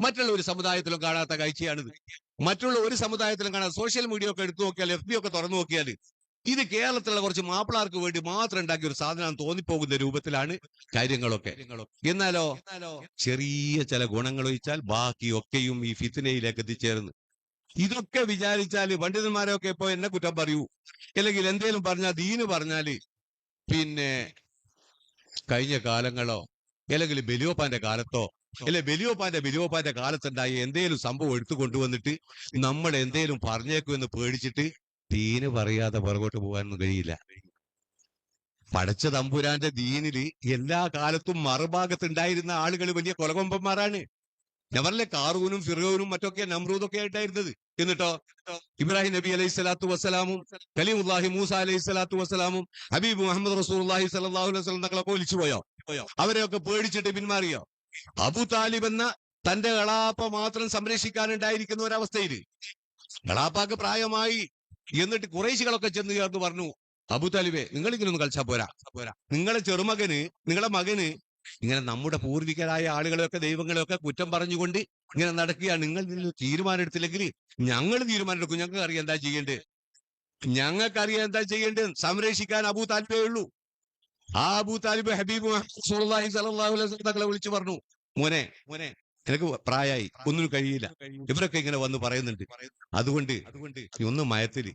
മറ്റുള്ള ഒരു സമുദായത്തിലും കാണാത്ത കാഴ്ചയാണിത്. മറ്റുള്ള ഒരു സമുദായത്തിലും കാണാൻ സോഷ്യൽ മീഡിയ ഒക്കെ എടുത്തു നോക്കിയാൽ എഫ് ബി ഒക്കെ തുറന്നു നോക്കിയാൽ ഇത് കേരളത്തിലുള്ള കുറച്ച് മാപ്പിളാർക്ക് വേണ്ടി മാത്രം ഉണ്ടാക്കിയ ഒരു സാധനം തോന്നിപ്പോകുന്ന രൂപത്തിലാണ് കാര്യങ്ങളൊക്കെ. എന്നാലോ? ചെറിയ ചില ഗുണങ്ങൾ ഒഴിച്ചാൽ ബാക്കിയൊക്കെയും ഈ ഫിത്തിനയിലേക്ക് എത്തിച്ചേർന്ന്. ഇതൊക്കെ വിചാരിച്ചാൽ പണ്ഡിതന്മാരൊക്കെ ഇപ്പോ എന്നെ കുറ്റം പറയൂ. അല്ലെങ്കിൽ എന്തേലും പറഞ്ഞാൽ ദീന് പറഞ്ഞാൽ പിന്നെ കഴിഞ്ഞ കാലങ്ങളോ അല്ലെങ്കിൽ ബലിയോപ്പാന്റെ കാലത്തോ അല്ലെ? ബലിയോപ്പാന്റെ ബലിയോപ്പാന്റെ കാലത്തുണ്ടായി എന്തേലും സംഭവം എടുത്തു കൊണ്ടുവന്നിട്ട് നമ്മൾ എന്തേലും പറഞ്ഞേക്കുമെന്ന് പേടിച്ചിട്ട് ദീന് പറയാതെ പുറകോട്ട് പോകാനൊന്നും കഴിയില്ല. പടച്ച തമ്പുരാന്റെ ദീനിൽ എല്ലാ കാലത്തും മറുഭാഗത്തുണ്ടായിരുന്ന ആളുകൾ വലിയ കൊലകൊമ്പന്മാരാണ്. ഞവറിലെ കാറൂനും ഫിറോനും മറ്റൊക്കെ നമ്രൂദൊക്കെ ആയിട്ടായിരുന്നത്. എന്നിട്ടോ? ഇബ്രാഹിം നബി അലൈഹി സ്വലാത്തു വസ്സലാമും കലീമുല്ലാഹി മൂസ അലൈഹി സ്വലാത്തു വസ്സലാമും ഹബീബ് മുഹമ്മദ് റസൂലുള്ളാഹി സ്വല്ലല്ലാഹു അലൈഹി വസല്ലം തങ്ങളൊക്കെ ഒലിച്ചു പോയോ അവരെയൊക്കെ പേടിച്ചിട്ട് പിന്മാറിയോ? അബു താലിബ് എന്ന തന്റെ എളാപ്പ മാത്രം സംരക്ഷിക്കാനുണ്ടായിരിക്കുന്ന ഒരവസ്ഥയിൽ എളാപ്പാക്ക് പ്രായമായി എന്നിട്ട് കുറേശികളൊക്കെ ചെന്ന് ചേർന്ന് പറഞ്ഞു അബു താലിബെ നിങ്ങൾ ഇങ്ങനെ ഒന്ന് കളിച്ചാ പോരാ. പോരാ നിങ്ങളെ ചെറുമകന് നിങ്ങളെ മകന് ഇങ്ങനെ നമ്മുടെ പൂർവികരായ ആളുകളെയൊക്കെ ദൈവങ്ങളെയൊക്കെ കുറ്റം പറഞ്ഞുകൊണ്ട് ഇങ്ങനെ നടക്കുക. നിങ്ങൾ തീരുമാനം എടുത്തില്ലെങ്കിൽ ഞങ്ങൾ തീരുമാനം എടുക്കും. ഞങ്ങൾക്ക് അറിയാം എന്താ ചെയ്യേണ്ടത്. ഞങ്ങൾക്കറിയാം എന്താ ചെയ്യേണ്ടത്. സംരക്ഷിക്കാൻ അബു താല്പര്യമേ ഉള്ളൂ. ആ അബൂ താലിബ് ഹബീബ് മുഹമ്മദ് തങ്ങളെ വിളിച്ചു പറഞ്ഞു മോനെ മോനെ എനിക്ക് പ്രായമായി ഒന്നിനും കഴിയില്ല. ഇവരൊക്കെ ഇങ്ങനെ വന്ന് പറയുന്നുണ്ട്. അതുകൊണ്ട് അതുകൊണ്ട് ഒന്ന് മയത്തിൽ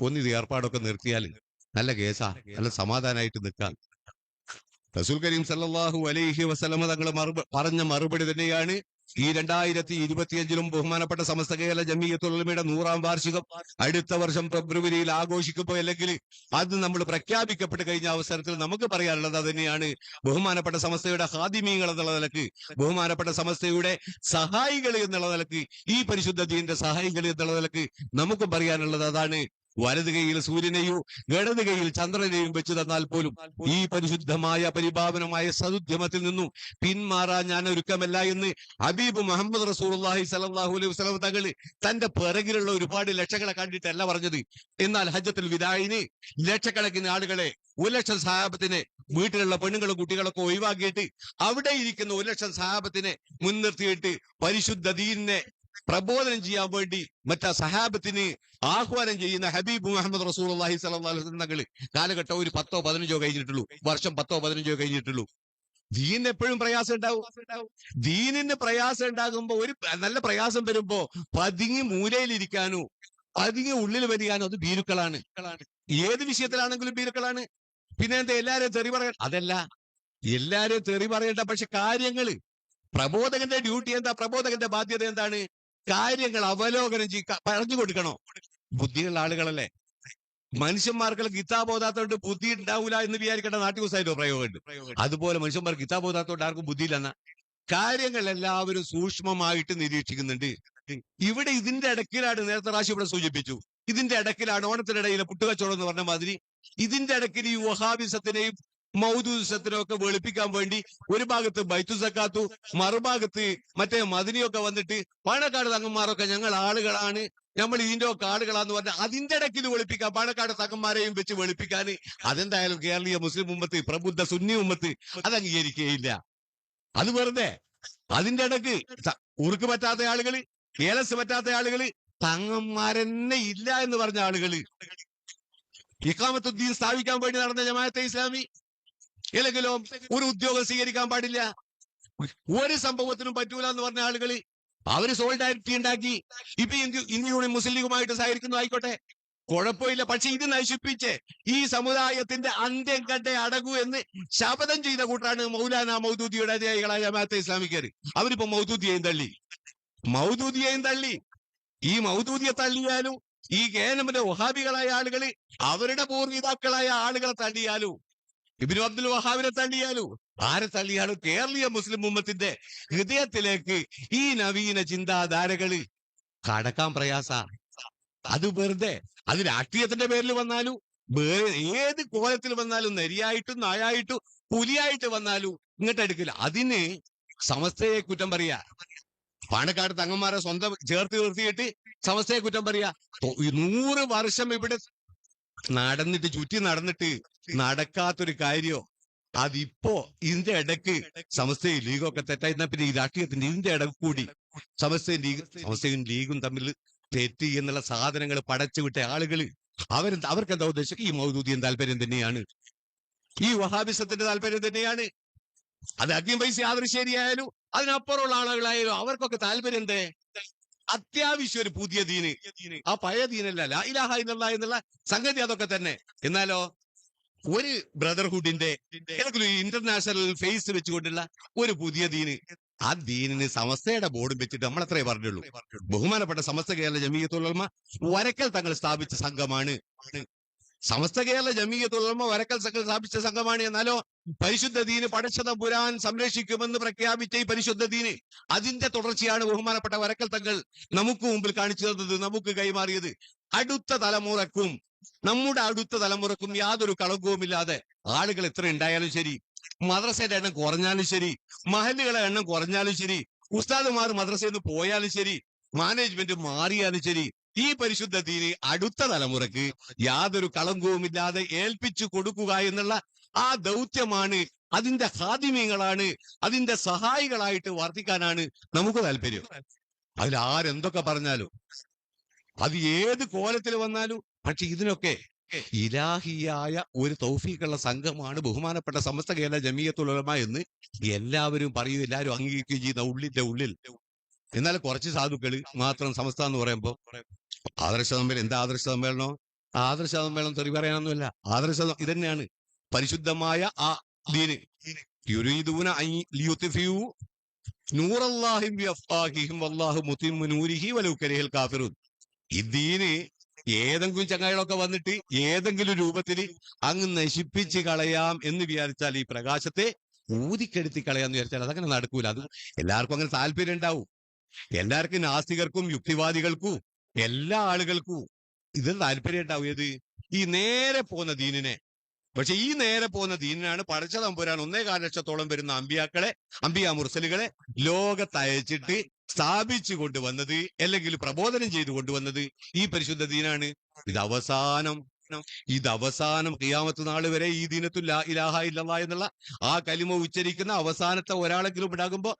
ഒന്ന് ഇത് ഏർപ്പാടൊക്കെ നിർത്തിയാൽ നല്ല കേസാ നല്ല സമാധാനമായിട്ട് നിൽക്കാം. റസൂൽ കരീം സല്ലാഹു അലൈഹി വസ്ലമ തങ്ങൾ പറഞ്ഞ മറുപടി തന്നെയാണ് ഈ രണ്ടായിരത്തി ഇരുപത്തിയഞ്ചിലും ബഹുമാനപ്പെട്ട സമസ്ത കേരള ജമീയത്തുലമയുടെ നൂറാം വാർഷികം അടുത്ത വർഷം ഫെബ്രുവരിയിൽ ആഘോഷിക്കുമ്പോൾ അല്ലെങ്കിൽ അത് നമ്മൾ പ്രഖ്യാപിക്കപ്പെട്ട് കഴിഞ്ഞ അവസരത്തിൽ നമുക്ക് പറയാനുള്ളത് തന്നെയാണ് ബഹുമാനപ്പെട്ട സമസ്തയുടെ ഹാദിമീങ്ങൾ എന്നുള്ള നിലയ്ക്ക് ബഹുമാനപ്പെട്ട സമസ്തയുടെ സഹായികൾ എന്നുള്ള നിലയ്ക്ക് ഈ പരിശുദ്ധ ദീന്റെ സഹായികൾ എന്നുള്ള നിലയ്ക്ക് നമുക്ക് പറയാനുള്ളത് അതാണ് വലത് കൈയിൽ സൂര്യനെയും ഇടത് കൈയിൽ ചന്ദ്രനെയും വെച്ച് തന്നാൽ പോലും ഈ പരിശുദ്ധമായ പരിഭാവനമായ സതുദ്യമത്തിൽ നിന്നും പിന്മാറാൻ ഞാൻ ഒരുക്കമല്ല എന്ന് ഹബീബ് മുഹമ്മദ് റസൂലുള്ളാഹി സലാഹു അലൈഹി വസല്ലം തങ്ങൾ തന്റെ പിറകിലുള്ള ഒരുപാട് ലക്ഷങ്ങളെ കണ്ടിട്ടല്ല പറഞ്ഞത്. എന്നാൽ ഹജ്ജത്തിൽ വിദായിന് ലക്ഷക്കണക്കിന് ആളുകളെ ഒരു ലക്ഷം സഹാബത്തിനെ വീട്ടിലുള്ള പെണ്ണുങ്ങളും കുട്ടികളൊക്കെ ഒഴിവാക്കിയിട്ട് അവിടെ ഇരിക്കുന്ന ഒരു ലക്ഷം സഹാബത്തിനെ മുൻനിർത്തിയിട്ട് പരിശുദ്ധ ദീനിനെ പ്രബോധനം ചെയ്യാൻ വേണ്ടി മറ്റാ സഹാബത്തിന് ആഹ്വാനം ചെയ്യുന്ന ഹബീബ് മുഹമ്മദ് റസൂൽ അള്ളാഹി സലഹ് കാലഘട്ടം ഒരു പത്തോ പതിനഞ്ചോ കഴിഞ്ഞിട്ടുള്ളൂ. വർഷം പത്തോ പതിനഞ്ചോ കഴിഞ്ഞിട്ടുള്ളൂ. ദീനിന് എപ്പോഴും പ്രയാസം ഉണ്ടാവും. ദീനിന് പ്രയാസം ഉണ്ടാകുമ്പോ ഒരു നല്ല പ്രയാസം വരുമ്പോ പതുങ്ങി മൂലയിലിരിക്കാനോ പതുങ്ങി ഉള്ളിൽ വരികാനോ അത് ഭീരുക്കളാണ്. ഏത് വിഷയത്തിലാണെങ്കിലും ഭീരുക്കളാണ്. പിന്നെ എന്താ എല്ലാരെയും തെറി പറയാൻ അതല്ല എല്ലാരെയും തെറി പറയണ്ട പക്ഷെ കാര്യങ്ങൾ. പ്രബോധകന്റെ ഡ്യൂട്ടി എന്താ? പ്രബോധകന്റെ ബാധ്യത എന്താണ്? കാര്യങ്ങൾ അവലോകനം ചെയ്യ പറഞ്ഞു കൊടുക്കണോ? ബുദ്ധിയുള്ള ആളുകളല്ലേ. മനുഷ്യന്മാർക്ക് ഗീതാബോധാത്തോണ്ട് ബുദ്ധി ഉണ്ടാവൂല എന്ന് വിചാരിക്കേണ്ട നാട്ടുകുസായിട്ടോ പ്രയോഗമുണ്ട്. അതുപോലെ മനുഷ്യന്മാർക്ക് ഗീതാബോധാത്തോണ്ട് ആർക്കും ബുദ്ധിയില്ലെന്ന കാര്യങ്ങൾ എല്ലാവരും സൂക്ഷ്മമായിട്ട് നിരീക്ഷിക്കുന്നുണ്ട്. ഇവിടെ ഇതിന്റെ ഇടക്കിലാണ് നേരത്തെ റാശി ഇവിടെ സൂചിപ്പിച്ചു. ഇതിന്റെ ഇടക്കിലാണ് ഓണത്തിനിടയിലെ പുട്ടുകച്ചവടം എന്ന് പറഞ്ഞ മാതിരി ഇതിന്റെ ഇടക്കിൽ ഈ വഹാബിസത്തിനെയും മൗദൂസത്തിനും ഒക്കെ വെളുപ്പിക്കാൻ വേണ്ടി ഒരു ഭാഗത്ത് ബൈത്തു സക്കാത്തു മറുഭാഗത്ത് മറ്റേ മദിനിയൊക്കെ വന്നിട്ട് പാണക്കാട് തങ്ങന്മാരൊക്കെ ഞങ്ങൾ ആളുകളാണ്. നമ്മൾ ഇതിന്റെ ഒക്കെ ആളുകളാന്ന് പറഞ്ഞാൽ അതിന്റെ ഇടയ്ക്ക് ഇത് വെളുപ്പിക്കാം പാണക്കാട് തങ്ങന്മാരെയും വെച്ച് വെളുപ്പിക്കാൻ. അതെന്തായാലും കേരളീയ മുസ്ലിം ഉമ്മത്ത് പ്രബുദ്ധ സുന്നി ഉമ്മത്ത് അത് അംഗീകരിക്കുകയില്ല. അത് വെറുതെ. അതിന്റെ ഇടയ്ക്ക് ഉറുക്ക് പറ്റാത്ത ആളുകൾ ഏലസ് പറ്റാത്ത ആളുകൾ തങ്ങന്മാരെന്നെ ഇല്ല എന്ന് പറഞ്ഞ ആളുകൾ. ഇക്കാമത്തുദ്ദീൻ സ്ഥാപിക്കാൻ വേണ്ടി നടന്ന ജമാഅത്തെ ഇസ്ലാമി ഇല്ലെങ്കിലോ ഒരു ഉദ്യോഗം സ്വീകരിക്കാൻ പാടില്ല. ഒരു സംഭവത്തിനും പറ്റൂല എന്ന് പറഞ്ഞ ആളുകൾ അവർ സോൾഡാരിറ്റി ഉണ്ടാക്കി. ഇപ്പൊ ഇന്ത്യ ഇന്ത്യയുടെ മുസ്ലിം ലീഗുമായിട്ട് സഹകരിക്കുന്നു ആയിക്കോട്ടെ. കുഴപ്പമില്ല. പക്ഷെ ഇത് നശിപ്പിച്ച് ഈ സമുദായത്തിന്റെ അന്ത്യം കണ്ടേ അടകൂ എന്ന് ശപഥം ചെയ്ത കൂട്ടാണ് മൗലാന മൗദൂദിയുടെ അനുയായികളായ ജമാഅത്തെ ഇസ്ലാമിക്കാർ. അവരിപ്പോ മൗദൂദിയെയും തള്ളി. മൗദൂദിയെയും തള്ളി. ഈ മൗദൂദിയെ തള്ളിയാലും ഈ കേനമിന്റെ വഹാബികളായ ആളുകൾ അവരുടെ പൂർവിതാക്കളായ ആളുകളെ തള്ളിയാലും ഇബിനു അബ്ദുൽ വഹാബിനെ തള്ളിയാലോ? ആരെ തള്ളിയാലും? കേരളീയ മുസ്ലിം ഉമ്മത്തിന്റെ ഹൃദയത്തിലേക്ക് ഈ നവീന ചിന്താധാരകൾ കടക്കാൻ പ്രയാസ. അത് വെറുതെ. അത് രാഷ്ട്രീയത്തിന്റെ പേരിൽ വന്നാലും? വേറെ ഏത് കോലത്തിൽ വന്നാലും നരിയായിട്ടും നായായിട്ടും പുലിയായിട്ട് വന്നാലും? ഇങ്ങോട്ട് എടുക്കില്ല അതിന് സമസ്തയെ കുറ്റം പറയാ. പാണക്കാട് തങ്ങന്മാരെ സ്വന്തം ചേർത്ത് നിർത്തിയിട്ട് സമസ്തയെ കുറ്റം പറയാ. നൂറ് വർഷം ഇവിടെ നടന്നിട്ട് ചുറ്റി നടന്നിട്ട് നടക്കാത്തൊരു കാര്യോ? അതിപ്പോ ഇതിന്റെ ഇടയ്ക്ക് സമസ്തയും ലീഗും തെറ്റായി. തെറ്റായിരുന്ന പിന്നെ ഈ രാഷ്ട്രീയത്തിന്റെ ഇതിന്റെ ഇടയ്ക്ക് കൂടി സമസ്തയും ലീഗ് സമസ്തയും ലീഗും തമ്മിൽ തെറ്റി എന്നുള്ള സാധനങ്ങൾ പടച്ചു വിട്ട ആളുകൾ അവർ അവർക്ക് എന്താ ഉദ്ദേശം? ഈ മൗദൂദിയൻ താല്പര്യം തന്നെയാണ്. ഈ വഹാബിസത്തിന്റെ താല്പര്യം തന്നെയാണ്. അത് അഗ്നി പൈസ ആദർശേരിയായാലും അതിനപ്പുറമുള്ള ആളുകളായാലും അവർക്കൊക്കെ താല്പര്യം എന്തേ? അത്യാവശ്യം ഒരു പുതിയ ദീന്. ആ പഴയ ദീനല്ല. ലാ ഇലാഹ എന്നുള്ള എന്നുള്ള സംഗതി അതൊക്കെ തന്നെ. എന്നാലോ ഒരു ബ്രദർഹുഡിന്റെ ഇന്റർനാഷണൽ ഫേസ് വെച്ചുകൊണ്ടുള്ള ഒരു പുതിയ ദീന്. ആ ദീനിന് സമസ്തയുടെ ബോർഡും വെച്ചിട്ട് നമ്മൾ അത്രേ പറഞ്ഞുള്ളൂ. ബഹുമാനപ്പെട്ട സമസ്ത കേരള ജമീയത്തുലമ വരക്കൽ തങ്ങൾ സ്ഥാപിച്ച സംഘമാണ്. സമസ്ത കേരള ജമീയത്തുലമ വരക്കൽ തങ്ങൾ സ്ഥാപിച്ച സംഘമാണ് എന്നാലോ പരിശുദ്ധ ദീന് പടച്ചത പുരാൻ സംരക്ഷിക്കുമെന്ന് പ്രഖ്യാപിച്ച ഈ പരിശുദ്ധ ദീന് അതിന്റെ തുടർച്ചയാണ് ബഹുമാനപ്പെട്ട വരക്കൽ തങ്ങൾ നമുക്ക് മുമ്പിൽ കാണിച്ചു തന്നത് നമുക്ക് കൈമാറിയത്. അടുത്ത തലമുറക്കും നമ്മുടെ അടുത്ത തലമുറക്കും യാതൊരു കളങ്കവുമില്ലാതെ ആളുകൾ എത്ര ഉണ്ടായാലും ശരി മദ്രസയുടെ എണ്ണം കുറഞ്ഞാലും ശരി മഹലുകളെ എണ്ണം കുറഞ്ഞാലും ശരി ഉസ്താദുമാർ മദ്രസയിൽ നിന്ന് പോയാലും ശരി മാനേജ്മെന്റ് മാറിയാലും ശരി ഈ പരിശുദ്ധ തീരെ അടുത്ത തലമുറയ്ക്ക് യാതൊരു കളങ്കവുമില്ലാതെ ഏൽപ്പിച്ചു കൊടുക്കുക എന്നുള്ള ആ ദൗത്യമാണ് അതിന്റെ ഹാദിമ്യങ്ങളാണ് അതിന്റെ സഹായികളായിട്ട് വർദ്ധിക്കാനാണ് നമുക്ക് താല്പര്യം. അതിൽ ആരെന്തൊക്കെ പറഞ്ഞാലും അത് ഏത് കോലത്തിൽ വന്നാലും പക്ഷെ ഇതിനൊക്കെ ഇലാഹിയായ ഒരു തൗഫീഖുള്ള സംഘമാണ് ബഹുമാനപ്പെട്ട സമസ്ത കേരള ജമീയത്തുലമ എന്ന് എല്ലാവരും പറയും എല്ലാവരും അംഗീകരിക്കുകയും ചെയ്യുന്ന ഉള്ളിന്റെ ഉള്ളിൽ. എന്നാൽ കുറച്ച് സാധുക്കൾ മാത്രം സമസ്ത എന്ന് പറയുമ്പോ ആദർശ സമ്മേളനം എന്താ ആദർശ സമ്മേളനം? ആദർശ സമ്മേളനം തെറി പറയാനൊന്നുമില്ല. ആദർശ ഇത് തന്നെയാണ് പരിശുദ്ധമായ ആ ദീന്. യുരീദൂന നൂറല്ലാഹി വല്ലാഹു മുതിമ്മു നൂരിഹി കാഫിറൂൻ. ഈ ദീന് ഏതെങ്കിലും ചങ്ങായികളൊക്കെ വന്നിട്ട് ഏതെങ്കിലും രൂപത്തിൽ അങ്ങ് നശിപ്പിച്ച് കളയാം എന്ന് വിചാരിച്ചാൽ ഈ പ്രകാശത്തെ ഊതിക്കെടുത്തി കളയാന്ന് വിചാരിച്ചാൽ അതങ്ങനെ നടക്കൂല. അത് എല്ലാവർക്കും അങ്ങനെ താല്പര്യം ഉണ്ടാവും. എല്ലാവർക്കും നാസ്തികർക്കും യുക്തിവാദികൾക്കും എല്ലാ ആളുകൾക്കും ഇത് താല്പര്യം ഉണ്ടാവും. ഏത്? ഈ നേരെ പോകുന്ന ദീനിനെ. പക്ഷെ ഈ നേരെ പോകുന്ന ദീനിനാണ് പടച്ച തമ്പുരാൻ ഒന്നേകാല ലക്ഷത്തോളം വരുന്ന അമ്പിയാക്കളെ അമ്പിയ മുർസലുകളെ ലോകത്തയച്ചിട്ട് സ്ഥാപിച്ചു കൊണ്ടുവന്നത് അല്ലെങ്കിൽ പ്രബോധനം ചെയ്തു കൊണ്ടുവന്നത് ഈ പരിശുദ്ധ ദീനാണ്. ഇത് അവസാനം. ഇത് അവസാനം കിയാമത്ത് നാൾ വരെ ഈ ദീനത്തു ഇലാഹ ഇല്ലല്ലാ എന്നുള്ള ആ കലിമ ഉച്ചരിക്കുന്ന അവസാനത്തെ ഒരാളെങ്കിലും ഉണ്ടാകുമ്പോ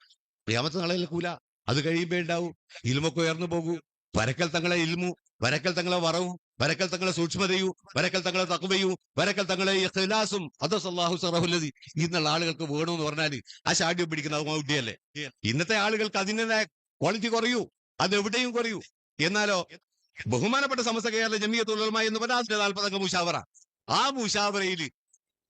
കിയാമത്ത് നാളെ കൂല അത് കഴിയുമ്പോ ഉണ്ടാവും ഇൽമൊക്കെ ഉയർന്നു പോകൂ. വരക്കൽ തങ്ങളെ ഇൽമു വരക്കൽ തങ്ങളെ വറവും വരക്കൽ തങ്ങളെ സൂക്ഷ്മതയും വരക്കൽ തങ്ങളെ തക്കുമയും വരക്കൽ തങ്ങളെ ഇഖ്ലാസും അതസല്ലാഹു സറഹുല്ലതി ഇന്നുള്ള ആളുകൾക്ക് വേണമെന്ന് പറഞ്ഞാൽ ആ ഷാഡ്യം പിടിക്കുന്ന മൗഢ്യല്ലേ ഇന്നത്തെ ആളുകൾക്ക് അതിന്റെതായ ക്വാളിറ്റി കുറയൂ. അത് എവിടെയും കുറയൂ. എന്നാലോ ബഹുമാനപ്പെട്ട സമസ്ത കേരള ജമിയത്തുൽ തൊഴിലുമായി എന്ന് പറഞ്ഞാൽ അതിന്റെ നാൽപ്പതംഗ മുഷാവറ. ആ മുഷാവറയിൽ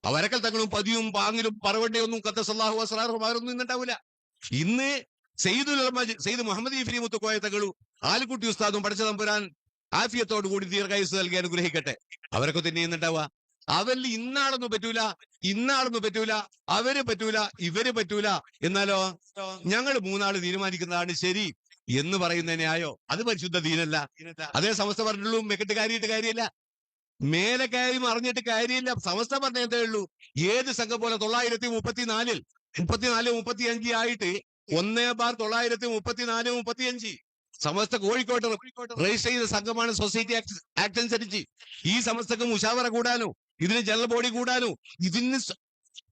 അവരക്കൽ തങ്ങളും പതിയും പാങ്ങിലും പറവണ്ടയൊന്നും കത്തസല്ലാഹു അസ്രാറും അവരൊന്നും ഇന്നുണ്ടാവില്ല ഇന്ന് സെയ്ദുൽ സെയ്ദ് മുഹമ്മദ് ഇഫ്രി മുത്തുക്കോയ തങ്ങളും ആലിക്കുട്ടി ഉസ്താദും പഠിച്ച തമ്പുരാൻ ആഫിയത്തോടു കൂടി ദീർഘായുസ് നൽകി അനുഗ്രഹിക്കട്ടെ. അവരൊക്കെ തന്നെ ഇന്നുണ്ടാവുക അവരിൽ ഇന്നാളൊന്നും പറ്റൂല ഇന്നാളൊന്നും പറ്റൂല അവർ പറ്റൂല ഇവർ പറ്റൂല. എന്നാലോ ഞങ്ങൾ മൂന്നാൾ തീരുമാനിക്കുന്നതാണ് ശരി എന്ന് പറയുന്നതിനായോ അത് പരിശുദ്ധ ദീനല്ല. അതേ സമസ്ത പറഞ്ഞുള്ളൂ മെക്കെട്ട് കാര്യമായിട്ട് കാര്യമില്ല. മേലെ കാര്യം അറിഞ്ഞിട്ട് കാര്യമില്ല. സമസ്ത പറഞ്ഞ എന്തേ ഉള്ളൂ? ഏത് സംഘം പോലെ തൊള്ളായിരത്തി മുപ്പത്തിനാലിൽ മുപ്പത്തിനാല് മുപ്പത്തി അഞ്ച് ആയിട്ട് ഒന്നേ ബാർ തൊള്ളായിരത്തി മുപ്പത്തിനാല് മുപ്പത്തി അഞ്ച് സമസ്ത കോഴിക്കോട്ട് രജിസ്റ്റർ ചെയ്ത സംഘമാണ് സൊസൈറ്റി ആക്ട് ആക്ട് അനുസരിച്ച്. ഈ സമസ്തക്ക് മുഷാവറ കൂടാനോ? ഇതിന് ജനറൽ ബോഡി കൂടാനോ? ഇതിന്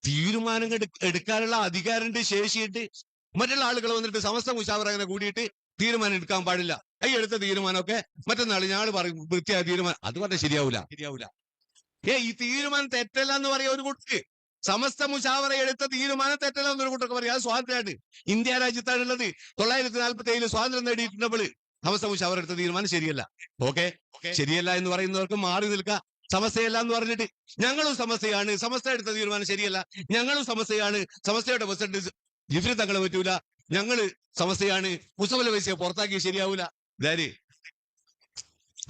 തീരുമാനങ്ങൾ എടു- എടുക്കാനുള്ള അധികാരമുണ്ട് ശേഷിയുണ്ട്. മറ്റുള്ള ആളുകൾ വന്നിട്ട് സമസ്ത മുഷാവറ അങ്ങനെ കൂടിയിട്ട് തീരുമാനം എടുക്കാൻ പാടില്ല. ഈ എടുത്ത തീരുമാനമൊക്കെ മറ്റന്നാൾ ഞാൾ പറയും വൃത്തിയായ തീരുമാനം. അത് പറഞ്ഞാൽ ശരിയാവൂല. ശരിയാവൂല. ഏ ഈ തീരുമാനം തെറ്റല്ല എന്ന് പറയാ ഒരു കൂട്ടർക്ക്. സമസ്ത മുഷാവറ എടുത്ത തീരുമാനം തെറ്റല്ല എന്നൊരു കൂട്ടർക്ക് പറയാം. അത് സ്വാതന്ത്ര്യമാണ്. ഇന്ത്യ രാജ്യത്താണുള്ളത്. തൊള്ളായിരത്തി നാൽപ്പത്തി ഏഴിൽ സ്വാതന്ത്ര്യം നേടിയിട്ടുണ്ടപ്പോൾ സമസ്ത മുഷാവർ എടുത്ത തീരുമാനം ശരിയല്ല. ഓക്കെ? ശരിയല്ല എന്ന് പറയുന്നവർക്ക് മാറി നിൽക്കുക സമസ്തയല്ല എന്ന് പറഞ്ഞിട്ട് ഞങ്ങളും സമസ്യയാണ്. സമസ്ത എടുത്ത തീരുമാനം ശരിയല്ല. ഞങ്ങളും സമസ്യയാണ്. സമസ്തയുടെ പ്രസിഡന്റ് ജിഫ്രി തങ്ങളെ പറ്റൂല. ഞങ്ങൾ സമസ്യയാണ്. മുസഫല വൈസിയെ പുറത്താക്കി ശരിയാവൂല. ഇതാര്?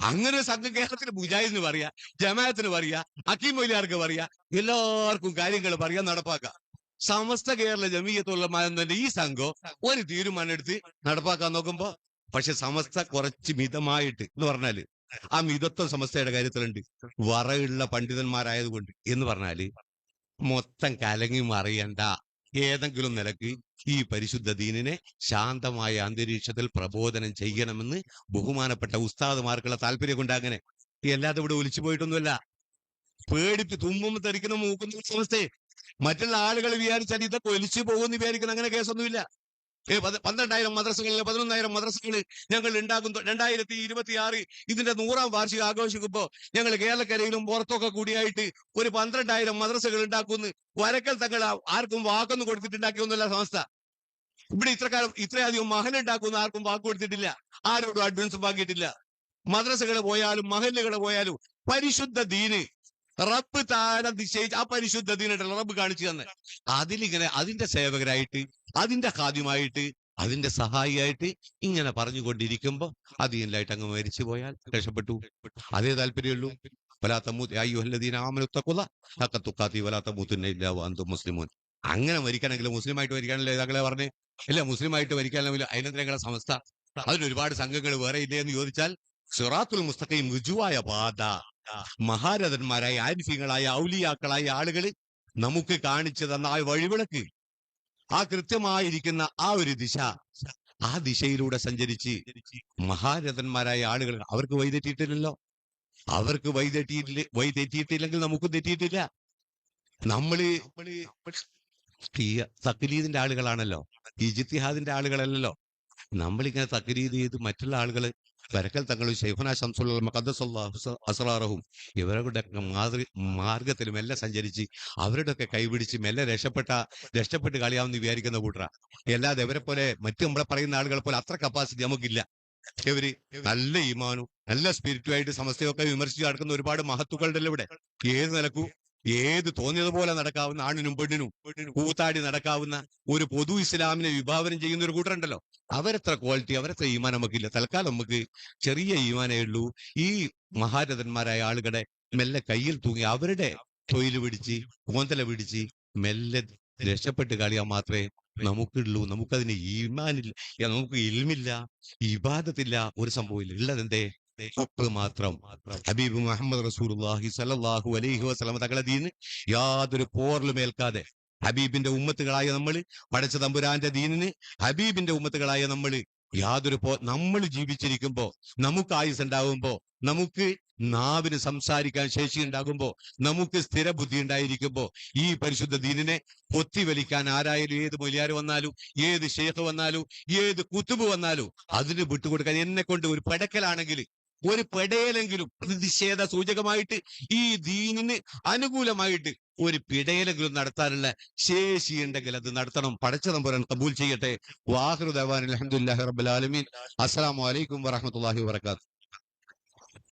അങ്ങനെ സംഘം കേരളത്തിന് മുജാഹിദിന് പറയാ ജമാഅത്തിന് പറയാ അക്കീം മൊയ്ലിയാർക്ക് പറയാ എല്ലാവർക്കും കാര്യങ്ങൾ പറയാ നടപ്പാക്കാം. സമസ്ത കേരള ജമീയത്തുള്ള ഈ സംഘം ഒരു തീരുമാനം എടുത്ത് നടപ്പാക്കാൻ നോക്കുമ്പോ പക്ഷെ സമസ്ത കുറച്ച് മിതമായിട്ട് എന്ന് പറഞ്ഞാൽ ആ മിതത്വ സമസ്തയുടെ കാര്യത്തിലുണ്ട്. വറയുള്ള പണ്ഡിതന്മാരായതുകൊണ്ട് എന്ന് പറഞ്ഞാൽ മൊത്തം കലങ്ങി മറിയണ്ട ഏതെങ്കിലും നിലയ്ക്ക് ഈ പരിശുദ്ധ ദീനിനെ ശാന്തമായ അന്തരീക്ഷത്തിൽ പ്രബോധനം ചെയ്യണമെന്ന് ബഹുമാനപ്പെട്ട ഉസ്താദുമാർക്കുള്ള താല്പര്യം കൊണ്ട് അങ്ങനെ അല്ലാതെ ഇവിടെ ഒലിച്ചു പോയിട്ടൊന്നുമല്ല. പേടിപ്പ് തുമ്മും തെറിക്കുന്ന മൂക്കുന്ന സമസ്തയെ. മറ്റുള്ള ആളുകൾ വിചാരിച്ചാൽ ഇതൊക്കെ ഒലിച്ചു പോകുമെന്ന് വിചാരിക്കുന്ന. അങ്ങനെ കേസൊന്നുമില്ല. പന്ത്രണ്ടായിരം മദ്രസകളിൽ പതിനൊന്നായിരം മദ്രസകൾ ഞങ്ങൾ ഉണ്ടാകും രണ്ടായിരത്തി ഇരുപത്തി ആറ് ഇതിന്റെ നൂറാം വാർഷികം ആഘോഷിക്കുമ്പോൾ ഞങ്ങൾ കേരളക്കരയിലും പുറത്തൊക്കെ കൂടിയായിട്ട് ഒരു പന്ത്രണ്ടായിരം മദ്രസകൾ ഉണ്ടാക്കുമെന്ന് വരക്കൽ തങ്ങൾ ആർക്കും വാക്കൊന്നും കൊടുത്തിട്ടുണ്ടാക്കിയൊന്നുമല്ല സംസ്ഥ ഇവിടെ ഇത്രക്കാലം ഇത്രയധികം മഹൻ ഉണ്ടാക്കുന്ന ആർക്കും വാക്ക് കൊടുത്തിട്ടില്ല. ആരോടും അഡ്വാൻസ് വാങ്ങിയിട്ടില്ല. മദ്രസകൾ പോയാലും മഹല്ലുകൾ പോയാലും പരിശുദ്ധ ദീന് റബ്ബ് താരം നിശ്ചയിച്ച് ആ പരിശുദ്ധ ദിനായിട്ട് റബ്ബ് കാണിച്ചു തന്നെ. അതിലിങ്ങനെ അതിന്റെ സേവകരായിട്ട് അതിന്റെ ഖാദ്യമായിട്ട് അതിന്റെ സഹായിയായിട്ട് ഇങ്ങനെ പറഞ്ഞുകൊണ്ടിരിക്കുമ്പോ അതീനിലായിട്ട് അങ്ങ് മരിച്ചു പോയാൽ? രക്ഷപ്പെട്ടു. അതേ താല്പര്യമുള്ളൂ. മുസ്ലിമോൻ. അങ്ങനെ മരിക്കണമെങ്കിൽ മുസ്ലിമായിട്ട് മരിക്കാനല്ലേ ഇതാക്കളെ പറഞ്ഞേ? ഇല്ല മുസ്ലിമായിട്ട് അതിനെന്തിനാ നിങ്ങളെ സംസ്ഥ? അതിന് ഒരുപാട് സംഘങ്ങൾ വേറെ ഇല്ലേ എന്ന് ചോദിച്ചാൽ സിറാത്തുൽ മുസ്തഖയും ഋജുവായ പാത മഹാരഥന്മാരായ ആരിഫ്യങ്ങളായ ഔലിയാക്കളായ ആളുകൾ നമുക്ക് കാണിച്ചു തന്ന ആ വഴിവിളക്ക് ആ കൃത്യമായിരിക്കുന്ന ആ ഒരു ദിശ ആ ദിശയിലൂടെ സഞ്ചരിച്ച് മഹാരഥന്മാരായ ആളുകൾ അവർക്ക് വഴിതെറ്റിയിട്ടില്ലല്ലോ. അവർക്ക് വഴിതെറ്റിയിട്ടില്ല വൈതെറ്റിയിട്ടില്ലെങ്കിൽ തെറ്റിയിട്ടില്ലെങ്കിൽ നമുക്കും തെറ്റിയിട്ടില്ല. നമ്മൾ ഈ ആളുകളാണല്ലോ ഈ ജിത്തിഹാദിന്റെ ആളുകളല്ലല്ലോ. നമ്മളിങ്ങനെ തക്ലീദ് ചെയ്ത് മറ്റുള്ള ആളുകൾ വരക്കൽ തങ്ങൾ ഷെയ്ഖുന ഷംസുൽ മഖദ്ദസല്ലാഹു അസ്റാറഹും ഇവരുടെ മാതൃ മാർഗത്തിൽ മെല്ലെ സഞ്ചരിച്ച് അവരുടെ ഒക്കെ കൈപിടിച്ച് മെല്ലെ രക്ഷപ്പെട്ട രക്ഷപ്പെട്ട് കളിയാവുന്ന വിചാരിക്കുന്ന കൂട്ടറ അല്ലാതെ ഇവരെ പോലെ മറ്റു നമ്മളെ പറയുന്ന ആളുകളെ പോലെ അത്ര കപ്പാസിറ്റി നമുക്കില്ല. ഇവർ നല്ല ഈമാനും നല്ല സ്പിരിറ്റുമായിട്ട് സമസ്തയൊക്കെ വിമർശിച്ച് നടക്കുന്ന ഒരുപാട് മഹത്തുക്കളുടെ ഇവിടെ. ഏത് നിലക്കും ഏത് തോന്നിയതുപോലെ നടക്കാവുന്ന ആണിനും പെണ്ണിനും കൂത്താടി നടക്കാവുന്ന ഒരു പൊതു ഇസ്ലാമിനെ വിഭാവനം ചെയ്യുന്ന ഒരു കൂട്ടരുണ്ടല്ലോ. അവരെത്ര ക്വാളിറ്റി അവരെത്ര ഈമാൻ നമുക്കില്ല. തൽക്കാലം നമുക്ക് ചെറിയ ഈമാനേ ഉള്ളൂ. ഈ മഹാരഥന്മാരായ ആളുകളെ മെല്ലെ കയ്യിൽ തൂങ്ങി അവരുടെ തൊഴിൽ പിടിച്ച് കോന്തല പിടിച്ച് മെല്ലെ രക്ഷപ്പെട്ട് കളിയാൻ മാത്രമേ നമുക്കുള്ളൂ. നമുക്കതിന് ഈമാനില്ല നമുക്ക് ഇൽമില്ല ഇബാദത്തില്ല ഒരു സംഭവമില്ല ഉള്ളതെന്തേ ഹക്ക് മാത്രം. ഹബീബ് മുഹമ്മദ് റസൂലുള്ളാഹി സ്വല്ലല്ലാഹു അലൈഹി വസല്ലം തകളെ യാതൊരു പോറിലും ഏൽക്കാതെ. ഹബീബിന്റെ ഉമ്മത്തുകളായ നമ്മൾ പടച്ച തമ്പുരാന്റെ ദീനിന് ഹബീബിന്റെ ഉമ്മത്തുകളായ നമ്മൾ യാതൊരു പോ നമ്മൾ ജീവിച്ചിരിക്കുമ്പോ നമുക്ക് ആയുസ് ഉണ്ടാകുമ്പോ നമുക്ക് നാവിന് സംസാരിക്കാൻ ശേഷി ഉണ്ടാകുമ്പോ നമുക്ക് സ്ഥിര ബുദ്ധി ഉണ്ടായിരിക്കുമ്പോ ഈ പരിശുദ്ധ ദീനിനെ പൊത്തിവലിക്കാൻ ആരായാലും ഏത് മൊലിയാർ വന്നാലും ഏത് ഷേഖ് വന്നാലും ഏത് കുത്തുബ് വന്നാലും അതിന് വിട്ടുകൊടുക്കാൻ എന്നെ കൊണ്ട് ഒരു പെടക്കലാണെങ്കിൽ ഒരു പിടയിലെങ്കിലും പ്രതിഷേധ സൂചകമായിട്ട് ഈ ദീനിന് അനുകൂലമായിട്ട് ഒരു പിടയലെങ്കിലും നടത്താനുള്ള ശേഷി ഉണ്ടെങ്കിൽ അത് നടത്തണം. പടച്ചതമ്പുരൻ കബൂൽ ചെയ്യട്ടെ. വാഹൃദാൻ അലഹമുല്ലാഹി റബ്ബുലാലമീൻ ആലമീൻ. അസ്സലാമു അലൈക്കും വറഹ്മത്തുള്ളാഹി വബറകാതുഹു.